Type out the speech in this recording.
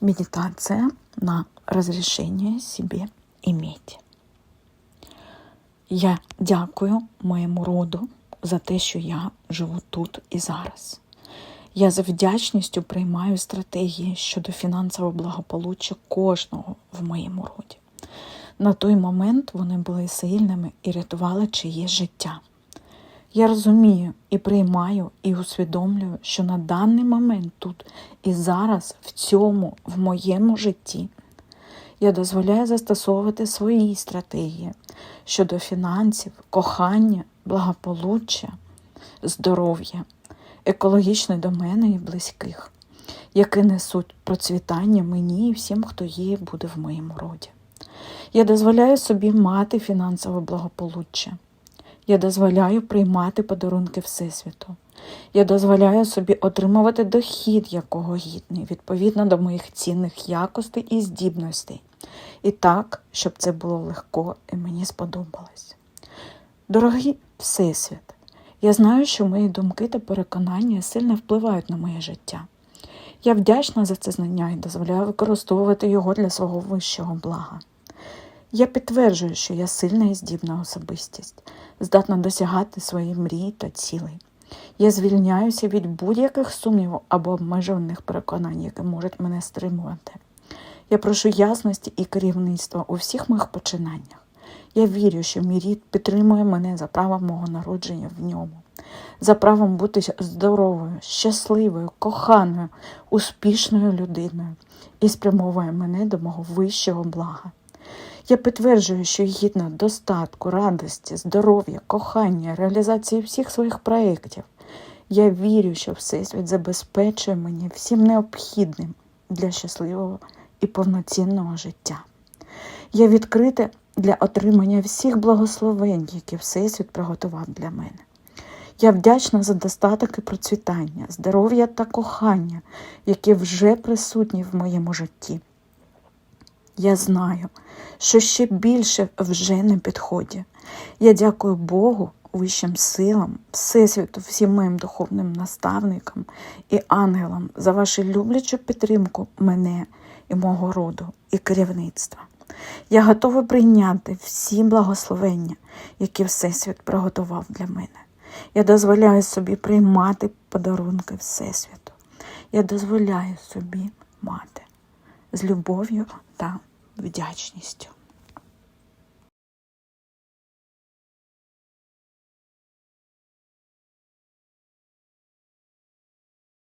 Медитация на разрешение себе иметь. Я дякую моєму роду за те, що я живу тут і зараз. Я з вдячністю приймаю стратегії щодо фінансового благополуччя кожного в моєму роді. На той момент вони були сильними і рятували чиєсь життя. Я розумію і приймаю і усвідомлюю, що на даний момент тут і зараз, в цьому, в моєму житті, я дозволяю застосовувати свої стратегії щодо фінансів, кохання, благополуччя, здоров'я, екологічної до мене і близьких, які несуть процвітання мені і всім, хто є буде в моєму роді. Я дозволяю собі мати фінансове благополуччя. Я дозволяю приймати подарунки Всесвіту. Я дозволяю собі отримувати дохід, якого гідний, відповідно до моїх цінних якостей і здібностей. І так, щоб це було легко і мені сподобалось. Дорогий Всесвіт, я знаю, що мої думки та переконання сильно впливають на моє життя. Я вдячна за це знання і дозволяю використовувати його для свого вищого блага. Я підтверджую, що я сильна і здібна особистість, здатна досягати своїх мрій та цілей. Я звільняюся від будь-яких сумнівів або обмежуваних переконань, які можуть мене стримувати. Я прошу ясності і керівництва у всіх моїх починаннях. Я вірю, що мій рід підтримує мене за правом мого народження в ньому, за правом бути здоровою, щасливою, коханою, успішною людиною і спрямовує мене до мого вищого блага. Я підтверджую, що гідна достатку, радості, здоров'я, кохання, реалізації всіх своїх проєктів. Я вірю, що Всесвіт забезпечує мені всім необхідним для щасливого і повноцінного життя. Я відкрита для отримання всіх благословень, які Всесвіт приготував для мене. Я вдячна за достаток і процвітання, здоров'я та кохання, які вже присутні в моєму житті. Я знаю, що ще більше вже на підході. Я дякую Богу, вищим силам, Всесвіту, всім моїм духовним наставникам і ангелам за вашу люблячу підтримку мене і мого роду і керівництва. Я готова прийняти всі благословення, які Всесвіт приготував для мене. Я дозволяю собі приймати подарунки Всесвіту. Я дозволяю собі мати з любов'ю та вдячністю.